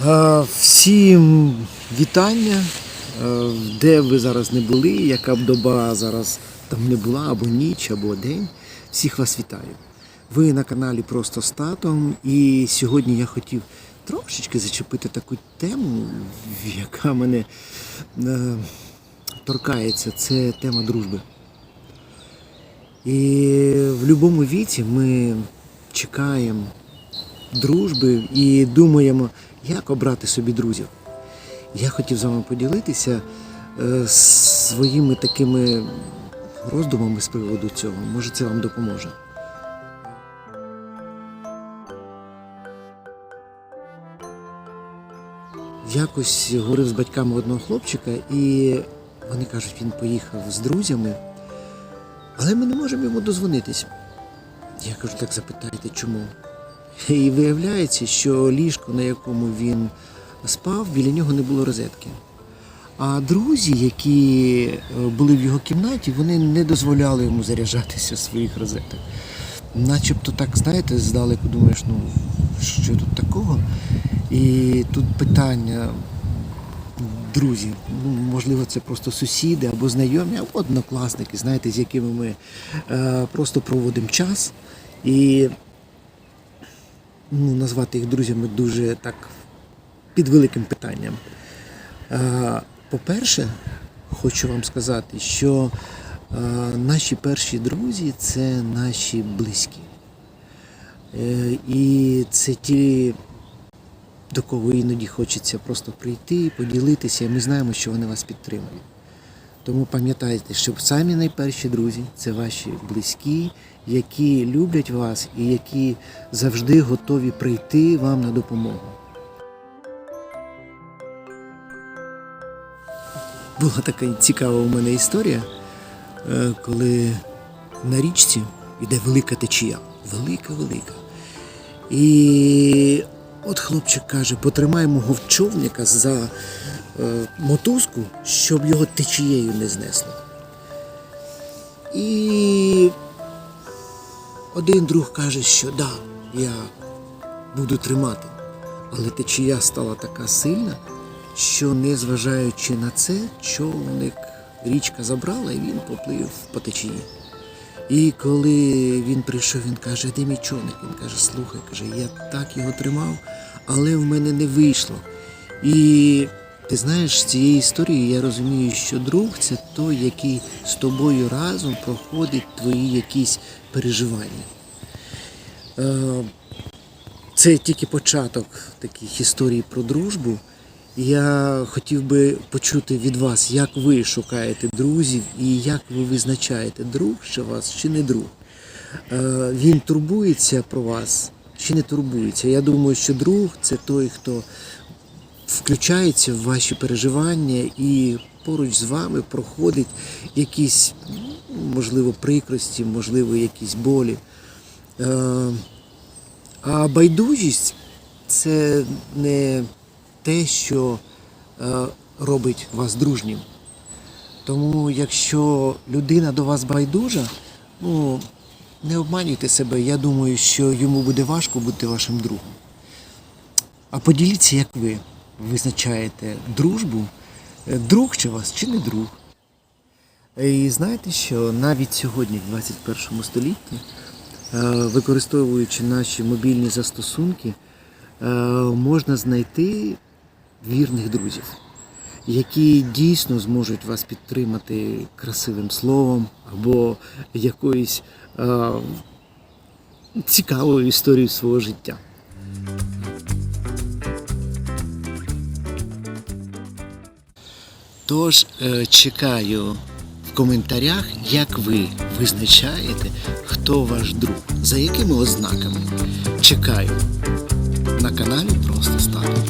Е, Всім вітання, Е, де ви зараз не були, яка б доба зараз там не була, або ніч, або день. Всіх вас вітаю. Ви на каналі Просто з татом, і сьогодні я хотів трошечки зачепити таку тему, яка мене е, торкається. Це тема дружби. І в будь-якому віці ми чекаємо дружби і думаємо, як обрати собі друзів. Я хотів з вами поділитися е, своїми такими роздумами з приводу цього. Може, це вам допоможе. Якось говорив з батьками одного хлопчика, і вони кажуть, він поїхав з друзями, але ми не можемо йому дозвонитись. Я кажу, так запитайте, чому? І виявляється, що ліжко, на якому він спав, біля нього не було розетки. А друзі, які е, були в його кімнаті, вони не дозволяли йому заряджатися з своїх розеток. Начебто так, знаєте, здалеку думаєш, ну що тут такого? І тут питання, друзі, ну можливо, це просто сусіди або знайомі, або однокласники, знаєте, з якими ми е, просто проводимо час. І ну, назвати їх друзями дуже так під великим питанням. По-перше, хочу вам сказати, що наші перші друзі це наші близькі. Е, І це ті, до кого іноді хочеться просто прийти, поділитися, і ми знаємо, що вони вас підтримують. Тому пам'ятайте, що самі найперші друзі це ваші близькі, які люблять вас і які завжди готові прийти вам на допомогу. Була така цікава у мене історія, е, коли на річці йде велика течія. Велика-велика. І от хлопчик каже, потримай мого човника за е, мотузку, щоб його течією не знесло. І один друг каже, що да, я буду тримати. Але течія стала така сильна, що незважаючи на це, човник річка забрала і він поплив по течії. І коли він прийшов, він каже, де мій? Він каже, слухай, каже, я так його тримав, але в мене не вийшло. І ти знаєш, з цієї історії я розумію, що друг це той, який з тобою разом проходить твої якісь переживання. Е, Це тільки початок таких історій про дружбу. Я хотів би почути від вас, як ви шукаєте друзів і як ви визначаєте, друг чи вас чи не друг. Е, Він турбується про вас чи не турбується. Я думаю, що друг це той, хто включається в ваші переживання і поруч з вами проходить якісь, можливо, прикрості, можливо, якісь болі. Е, А байдужість це не те, що е, робить вас дружнім. Тому якщо людина до вас байдужа, ну не обманюйте себе. Я думаю, що йому буде важко бути вашим другом. А поділіться, як ви визначаєте дружбу, е, друг чи вас, чи не друг. І знаєте, що навіть сьогодні, в 21 столітті, е, використовуючи наші мобільні застосунки, можна знайти вірних друзів, які дійсно зможуть вас підтримати красивим словом або якоюсь е, цікавою історією свого життя. Тож е, чекаю в коментарях, як ви визначаєте, хто ваш друг, за якими ознаками. Чекаю на каналі Просто Статус.